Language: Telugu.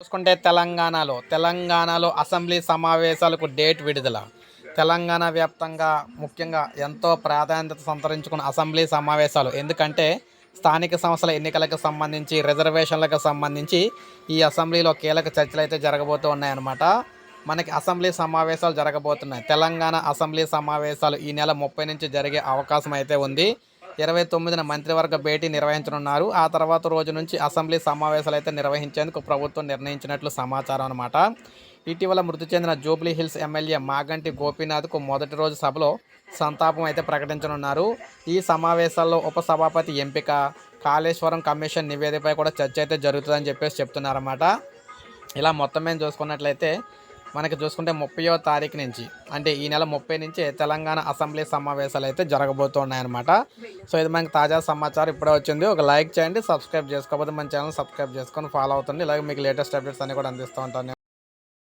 చూసుకుంటే తెలంగాణలో తెలంగాణలో అసెంబ్లీ సమావేశాలకు డేట్ విడుదల. తెలంగాణ వ్యాప్తంగా ముఖ్యంగా ఎంతో ప్రాధాన్యత సంతరించుకున్న అసెంబ్లీ సమావేశాలు. ఎందుకంటే స్థానిక సంస్థల ఎన్నికలకు సంబంధించి రిజర్వేషన్లకు సంబంధించి ఈ అసెంబ్లీలో కీలక చర్చలు అయితే జరగబోతూ ఉన్నాయన్నమాట. మనకి అసెంబ్లీ సమావేశాలు జరగబోతున్నాయి. తెలంగాణ అసెంబ్లీ సమావేశాలు ఈ నెల ముప్పై నుంచి జరిగే అవకాశం అయితే ఉంది. ఇరవై తొమ్మిదిన మంత్రివర్గ భేటీ నిర్వహించనున్నారు. ఆ తర్వాత రోజు నుంచి అసెంబ్లీ సమావేశాలు అయితే నిర్వహించేందుకు ప్రభుత్వం నిర్ణయించినట్లు సమాచారం అనమాట ఇటీవల మృతి చెందిన జూబ్లీ హిల్స్ ఎమ్మెల్యే మాగంటి గోపీనాథ్కు మొదటి రోజు సభలో సంతాపం అయితే ప్రకటించనున్నారు. ఈ సమావేశాల్లో ఉపసభాపతి ఎంపిక కాళేశ్వరం కమిషన్ నివేదికపై కూడా చర్చ అయితే జరుగుతుందని చెప్పేసి చెప్తున్నారన్నమాట. ఇలా మొత్తం మేము చూసుకున్నట్లయితే మనకి చూసుకుంటే ముప్పయో తారీఖు నుంచి అంటే ఈ నెల ముప్పై నుంచి తెలంగాణ అసెంబ్లీ సమావేశాలు అయితే జరగబోతున్నాయన్నమాట సో ఇది మనకి తాజా సమాచారం ఇప్పుడే వచ్చింది. ఒక లైక్ చేయండి సబ్స్క్రైబ్ చేసుకోకపోతే మన ఛానల్ సబ్స్క్రైబ్ చేసుకొని ఫాలో అవుతుంది ఇలాగే మీకు లేటెస్ట్ అప్డేట్స్ అన్ని కూడా అందిస్తూ ఉంటాను